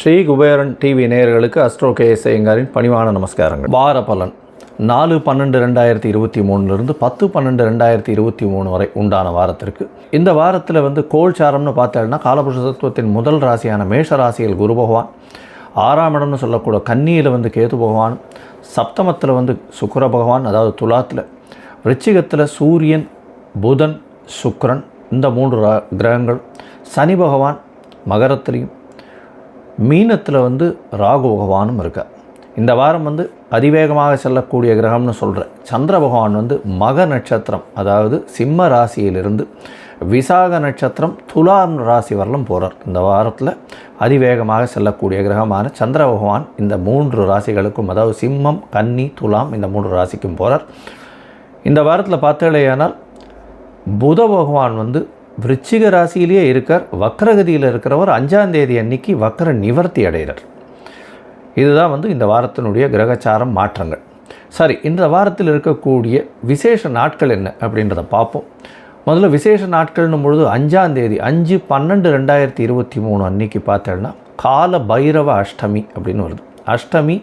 Sri Kuberan TV நேயர்களுக்கு astro KS ஐயங்காரின் பணிவான நமஸ்காரங்கள். வார பலன். நாலு பன்னெண்டு ரெண்டாயிரத்தி இருபத்தி மூணுலேருந்து பத்து பன்னெண்டு ரெண்டாயிரத்தி இருபத்தி மூணு வரை உண்டான வாரத்திற்கு. இந்த வாரத்தில் வந்து கோல்சாரம்னு பார்த்தோம்னா காலபுருஷ தத்துவத்தின் முதல் ராசியான மேஷ ராசியில் குரு பகவான் ஆறாம் இடம்னு சொல்லக்கூட கன்னியில் வந்து கேது பகவான் சப்தமத்தில் வந்து சுக்கர பகவான் அதாவது துலாத்தில். விருச்சிகத்தில் சூரியன் புதன் சுக்ரன் இந்த மூன்று ரா- கிரகங்கள் சனி பகவான் மகரத்திலையும் மீனத்தில் வந்து ராகு பகவானும் இருக்கார் இந்த வாரம் வந்து அதிவேகமாக செல்லக்கூடிய கிரகம்னு சொல்கிறேன் சந்திர பகவான் வந்து மக நட்சத்திரம் அதாவது சிம்ம ராசியிலிருந்து விசாக நட்சத்திரம் துலாம் ராசி வரலும் போகிறார் இந்த வாரத்தில் அதிவேகமாக செல்லக்கூடிய கிரகமான சந்திர பகவான் இந்த மூன்று ராசிகளுக்கும் அதாவது சிம்மம் கன்னி துலாம் இந்த மூன்று ராசிக்கும் போகிறார் இந்த வாரத்தில் பார்த்தாலேயானால் புத பகவான் வந்து விருச்சிக ராசியிலேயே இருக்கார். வக்ரகதியில் இருக்கிறவர் அஞ்சாம் தேதி அன்னைக்கு வக்ர நிவர்த்தி அடைகிறார். இதுதான் வந்து இந்த வாரத்தினுடைய கிரகச்சாரம் மாற்றங்கள். சரி இந்த வாரத்தில் இருக்கக்கூடிய விசேஷ நாட்கள் என்ன அப்படின்றத பார்ப்போம். முதல்ல விசேஷ நாட்கள்னும் பொழுது அஞ்சாம் தேதி அஞ்சு பன்னெண்டு ரெண்டாயிரத்தி இருபத்தி மூணு அன்னைக்கு பார்த்தோன்னா கால பைரவ அஷ்டமி அப்படின்னு வருது. அஷ்டமி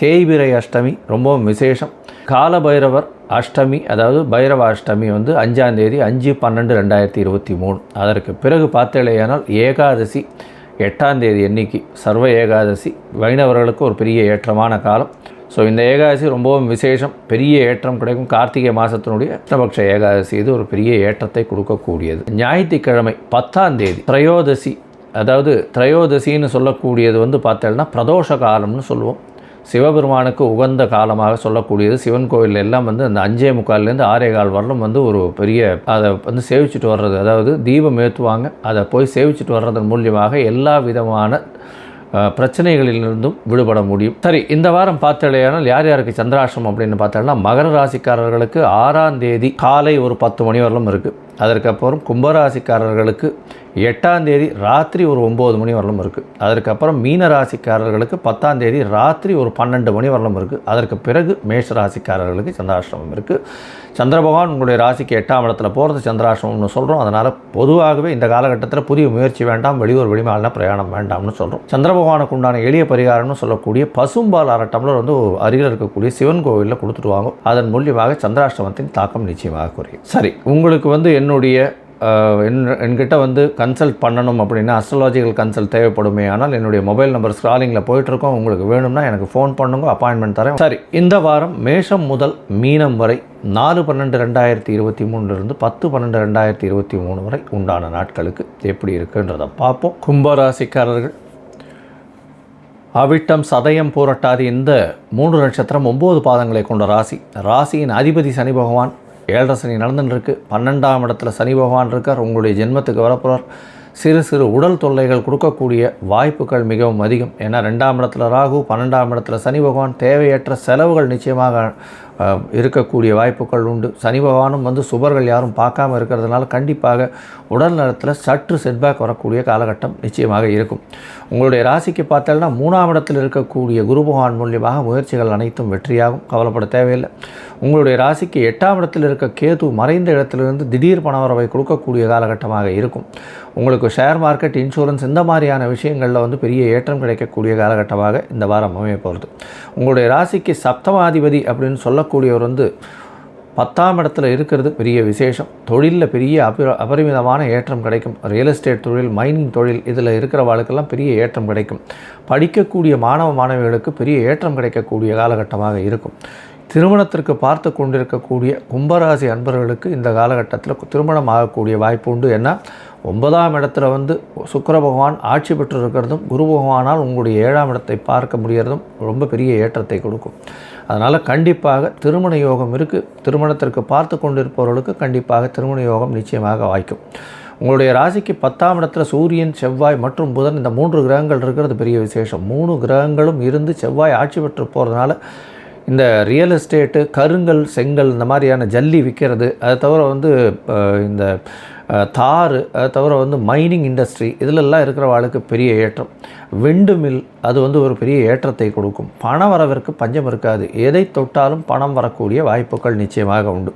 தேய்பிரை அஷ்டமி ரொம்பவும் விசேஷம். கால பைரவர் அஷ்டமி அதாவது பைரவ அஷ்டமி வந்து அஞ்சாந்தேதி அஞ்சு பன்னெண்டு ரெண்டாயிரத்தி இருபத்தி மூணு. அதற்கு பிறகு பார்த்தேலையானால் ஏகாதசி எட்டாந்தேதி எண்ணிக்கை சர்வ ஏகாதசி. வைணவர்களுக்கு ஒரு பெரிய ஏற்றமான காலம். ஸோ இந்த ஏகாதசி ரொம்பவும் விசேஷம். பெரிய ஏற்றம் கிடைக்கும். கார்த்திகை மாதத்தினுடைய கிருஷ்ணபக்ஷ ஏகாதசி. இது ஒரு பெரிய ஏற்றத்தை கொடுக்கக்கூடியது. ஞாயிற்றுக்கிழமை பத்தாம் தேதி திரையோதசி. அதாவது திரையோதசின்னு சொல்லக்கூடியது வந்து பார்த்தோம்னா பிரதோஷ காலம்னு சொல்லுவோம். சிவபெருமானுக்கு உகந்த காலமாக சொல்லக்கூடியது. சிவன் கோயில் எல்லாம் வந்து அந்த அஞ்சே முக்கால்லேருந்து ஆறே கால் வரலும் வந்து ஒரு பெரிய அதை வந்து சேவிச்சுட்டு வர்றது. அதாவது தீபம் ஏற்றுவாங்க. அதை போய் சேவிச்சுட்டு வர்றதன் மூலியமாக எல்லா விதமான பிரச்சனைகளிலிருந்தும் விடுபட முடியும். சரி இந்த வாரம் பார்த்தாலேயானால் யார் யாருக்கு சந்திராசிரம் அப்படின்னு பார்த்தோம்னா மகர ராசிக்காரர்களுக்கு ஆறாம் தேதி காலை ஒரு பத்து மணி வரலும் இருக்குது அதற்கப்புறம் கும்பராசிக்காரர்களுக்கு எட்டாம் தேதி ராத்திரி ஒரு ஒம்பது மணி வரலும் இருக்குது அதற்கப்புறம் மீன ராசிக்காரர்களுக்கு பத்தாம் தேதி ராத்திரி ஒரு பன்னெண்டு மணி வரலும் இருக்குது அதற்கு பிறகு மேஷ ராசிக்காரர்களுக்கு சந்திராசிரமம் இருக்குது சந்திர பகவான் உங்களுடைய ராசிக்கு எட்டாம் இடத்துல போகிறது சந்திராசிரமம்னு சொல்கிறோம் அதனால் பொதுவாகவே இந்த காலகட்டத்தில் புதிய முயற்சி வேண்டாம் வெளியூர் வெளிமாலின பிரயாணம் வேண்டாம்னு சொல்கிறோம் சந்திர பகவானுக்கு உண்டான எளிய பரிகாரம்னு சொல்லக்கூடிய பசும்பால் அரை டம்ளர் வந்து அருகில் இருக்கக்கூடிய சிவன் கோவிலில் கொடுத்துட்டு வாங்க. அதன் மூலியமாக சந்திராசிரமத்தின் தாக்கம் நிச்சயமாக குறையும். சரி உங்களுக்கு வந்து என்னுடைய என் என்கிட்ட வந்து கன்சல்ட் பண்ணணும் அப்படின்னா அஸ்ட்ராலாஜிக்கல் கன்சல்ட் தேவைப்படுமே. ஆனால் என்னுடைய மொபைல் நம்பர் ஸ்க்ராலிங்கில் போயிட்டுருக்கோம். உங்களுக்கு வேணும்னா எனக்கு ஃபோன் பண்ணுங்க அப்பாயின்மெண்ட் தரேன். சரி இந்த வாரம் மேஷம் முதல் மீனம் வரை நாலு பன்னெண்டு ரெண்டாயிரத்தி இருபத்தி மூணுலேருந்து பத்து பன்னெண்டு ரெண்டாயிரத்தி இருபத்தி மூணு வரை உண்டான நாட்களுக்கு எப்படி இருக்குன்றதை பார்ப்போம். கும்பராசிக்காரர்கள் அவிட்டம் சதயம் பூரட்டாதி இந்த மூன்று நட்சத்திரம் ஒம்பது பாதங்களை கொண்ட ராசி. ராசியின் அதிபதி சனி பகவான் ஏழரை சனி நடந்துன்னு பன்னெண்டாம் இடத்துல சனி பகவான் இருக்கார். உங்களுடைய ஜென்மத்துக்கு வரப்போகிறார் சிறு சிறு உடல் தொல்லைகள் கொடுக்கக்கூடிய வாய்ப்புகள் மிகவும் அதிகம். ஏன்னா ரெண்டாம் இடத்துல ராகு பன்னெண்டாம் இடத்துல சனி பகவான். தேவையற்ற செலவுகள் நிச்சயமாக இருக்கக்கூடிய வாய்ப்புகள் உண்டு. சனி பகவானும் வந்து சுபர்கள் யாரும் பார்க்காம இருக்கிறதுனால கண்டிப்பாக உடல் நலத்தில் சற்று செட்பேக் வரக்கூடிய காலகட்டம் நிச்சயமாக இருக்கும். உங்களுடைய ராசிக்கு பார்த்தோம்னா மூணாம் இடத்தில் இருக்கக்கூடிய குரு பகவான் மூலியமாக முயற்சிகள் அனைத்தும் வெற்றியாகும். கவலைப்பட தேவையில்லை. உங்களுடைய ராசிக்கு எட்டாம் இடத்தில் இருக்க கேது மறைந்த இடத்திலிருந்து திடீர் பணவரவை கொடுக்கக்கூடிய காலகட்டமாக இருக்கும். உங்களுக்கு ஷேர் மார்க்கெட் இன்சூரன்ஸ் இந்த மாதிரியான விஷயங்களில் வந்து பெரிய ஏற்றம் கிடைக்கக்கூடிய காலகட்டமாக இந்த வாரம் அமைய போகிறது உங்களுடைய ராசிக்கு சப்தமாதிபதி அப்படின்னு சொல்ல சொல்லக்கூடியவர் வந்து பத்தாம் இடத்துல இருக்கிறது பெரிய விசேஷம். தொழிலில் பெரிய அபி அபரிமிதமான ஏற்றம் கிடைக்கும். ரியல் எஸ்டேட் தொழில் மைனிங் தொழில் இதில் இருக்கிற வாழ்க்கெல்லாம் பெரிய ஏற்றம் கிடைக்கும். படிக்கக்கூடிய மாணவ மாணவிகளுக்கு பெரிய ஏற்றம் கிடைக்கக்கூடிய காலகட்டமாக இருக்கும். திருமணத்திற்கு பார்த்து கொண்டிருக்கக்கூடிய கும்பராசி அன்பர்களுக்கு இந்த காலகட்டத்தில் திருமணம் ஆகக்கூடிய வாய்ப்பு உண்டு. ஏன்னா ஒன்பதாம் இடத்துல வந்து சுக்கர பகவான் ஆட்சி பெற்று இருக்கிறதும் குரு பகவானால் உங்களுடைய ஏழாம் இடத்தை பார்க்க முடிகிறதும் ரொம்ப பெரிய ஏற்றத்தை கொடுக்கும். அதனால் கண்டிப்பாக திருமண யோகம் இருக்குது திருமணத்திற்கு பார்த்து கொண்டிருப்பவர்களுக்கு கண்டிப்பாக திருமண யோகம் நிச்சயமாக வாய்க்கும். உங்களுடைய ராசிக்கு பத்தாம் இடத்துல சூரியன் செவ்வாய் மற்றும் புதன் இந்த மூன்று கிரகங்கள் இருக்கிறது பெரிய விசேஷம். மூணு கிரகங்களும் இருந்து செவ்வாய் ஆட்சி பெற்று போகிறதுனால இந்த ரியல் எஸ்டேட்டு கருங்கல் செங்கல் இந்த மாதிரியான ஜல்லி விற்கிறது அதை தவிர வந்து இந்த தார் அதை தவிர வந்து மைனிங் இண்டஸ்ட்ரி இதிலெல்லாம் இருக்கிறவாளுக்கு பெரிய ஏற்றம். விண்டு மில் அது வந்து ஒரு பெரிய ஏற்றத்தை கொடுக்கும். பண வரவிற்கு பஞ்சம் இருக்காது. எதை தொட்டாலும் பணம் வரக்கூடிய வாய்ப்புகள் நிச்சயமாக உண்டு.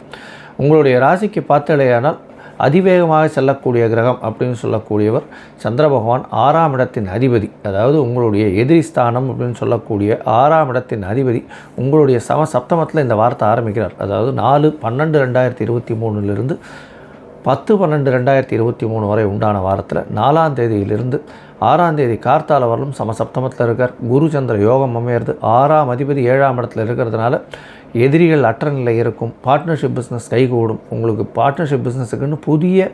உங்களுடைய ராசிக்கு பார்த்தலையானால் அதிவேகமாக செல்லக்கூடிய கிரகம் அப்படின்னு சொல்லக்கூடியவர் சந்திர பகவான் ஆறாம் இடத்தின் அதிபதி. அதாவது உங்களுடைய எதிரி ஸ்தானம் அப்படின்னு சொல்லக்கூடிய ஆறாம் இடத்தின் அதிபதி உங்களுடைய சம சப்தமத்தில் இந்த வார்த்தை ஆரம்பிக்கிறார். அதாவது நாலு பன்னெண்டு ரெண்டாயிரத்தி இருபத்தி மூணுலேருந்து பத்து பன்னெண்டு ரெண்டாயிரத்தி இருபத்தி மூணு வரை உண்டான வாரத்தில் நாலாம் தேதியிலிருந்து ஆறாம் தேதி கார்த்தால வரலும் சமசப்தமத்தில் இருக்கார். குரு சந்திர யோகம் அமையிறது. ஆறாம் அதிபதி ஏழாம் இடத்துல இருக்கிறதுனால எதிரிகள் அற்ற நிலை இருக்கும். பார்ட்னர்ஷிப் பிஸ்னஸ் கைகூடும். உங்களுக்கு பார்ட்னர்ஷிப் பிஸ்னஸுக்குன்னு புதிய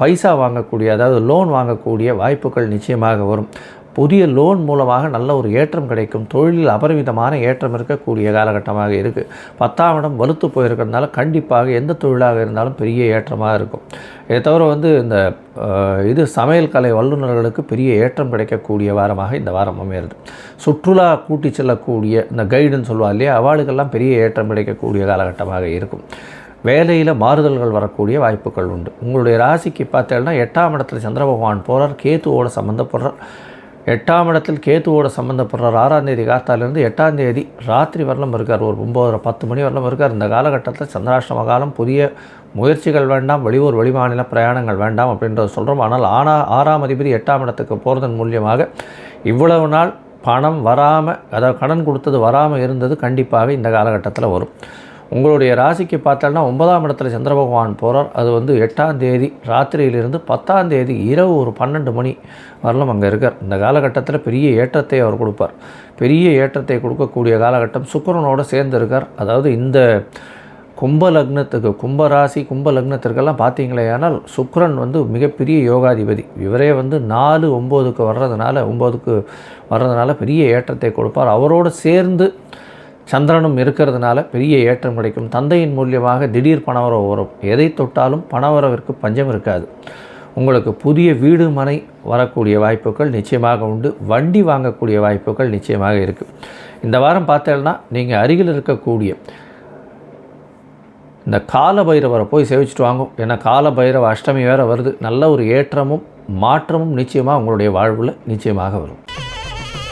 பைசா வாங்கக்கூடிய அதாவது லோன் வாங்கக்கூடிய வாய்ப்புகள் நிச்சயமாக வரும். புதிய லோன் மூலமாக நல்ல ஒரு ஏற்றம் கிடைக்கும். தொழிலில் அபரிமிதமான ஏற்றம் இருக்கக்கூடிய காலகட்டமாக இருக்குது பத்தாம் இடம் வலுத்து போயிருக்கிறதுனால கண்டிப்பாக எந்த தொழிலாக இருந்தாலும் பெரிய ஏற்றமாக இருக்கும். இதை தவிர வந்து இந்த இது சமையல் கலை வல்லுநர்களுக்கு பெரிய ஏற்றம் கிடைக்கக்கூடிய வாரமாக இந்த வாரம் அமையிறது. சுற்றுலா கூட்டி செல்லக்கூடிய இந்த கைடுன்னு சொல்லுவா இல்லையா அவாளுக்கெல்லாம் பெரிய ஏற்றம் கிடைக்கக்கூடிய காலகட்டமாக இருக்கும். வேலையில் மாறுதல்கள் வரக்கூடிய வாய்ப்புகள் உண்டு. உங்களுடைய ராசிக்கு பார்த்தேன்னா எட்டாம் இடத்துல சந்திர பகவான் போகிறார் கேத்துவோட சம்மந்தப்படுறார் எட்டாம் இடத்தில் கேத்துவோட சம்மந்தப்படுறார் ஆறாம் தேதி காத்தாலேருந்து எட்டாம் தேதி ராத்திரி வரலும் இருக்கார். ஒரு ஒம்பது பத்து மணி வரலும் இருக்கார். இந்த காலகட்டத்தில் சந்திராஷ்டம காலம் புதிய முயற்சிகள் வேண்டாம் வெளியூர் வெளிமாநில பிரயாணங்கள் வேண்டாம் அப்படின்றத சொல்கிறோம் ஆனால் ஆனா ஆறாம் அதிபதி எட்டாம் இடத்துக்கு போகிறதன் மூலியமாக இவ்வளவு நாள் பணம் வராமல் அதாவது கடன் கொடுத்தது வராமல் இருந்தது கண்டிப்பாக இந்த காலகட்டத்தில் வரும். உங்களுடைய ராசிக்கு பார்த்தோன்னா ஒன்பதாம் இடத்துல சந்திர பகவான் போகிறார் அது வந்து எட்டாம் தேதி ராத்திரியிலிருந்து பத்தாம் தேதி இரவு ஒரு பன்னெண்டு மணி வரலும் அங்கே இருக்கார். இந்த காலகட்டத்தில் பெரிய ஏற்றத்தை அவர் கொடுப்பார். பெரிய ஏற்றத்தை கொடுக்கக்கூடிய காலகட்டம் சுக்கரனோடு சேர்ந்து இருக்கார். அதாவது இந்த கும்ப லக்னத்துக்கு கும்ப ராசி கும்ப லக்னத்திற்கெல்லாம் பார்த்தீங்களே ஆனால் சுக்ரன் வந்து மிகப்பெரிய யோகாதிபதி. இவரே வந்து நாலு ஒம்போதுக்கு வர்றதுனால ஒம்போதுக்கு வர்றதுனால பெரிய ஏற்றத்தை கொடுப்பார். அவரோடு சேர்ந்து சந்திரனும் இருக்கிறதுனால பெரிய ஏற்றம் கிடைக்கும். தந்தையின் மூலியமாக திடீர் பணவரவு வரும். எதை தொட்டாலும் பணவரவிற்கு பஞ்சம் இருக்காது. உங்களுக்கு புதிய வீடு மனை வரக்கூடிய வாய்ப்புகள் நிச்சயமாக உண்டு. வண்டி வாங்கக்கூடிய வாய்ப்புகள் நிச்சயமாக இருக்குது இந்த வாரம் பார்த்தேன்னா நீங்கள் அருகில் இருக்கக்கூடிய இந்த கால பைரவரை போய் சேவிச்சுட்டு வாங்க. ஏன்னா கால பைரவ அஷ்டமி வேறு வருது. நல்ல ஒரு ஏற்றமும் மாற்றமும் நிச்சயமாக உங்களுடைய வாழ்வில் நிச்சயமாக வரும்.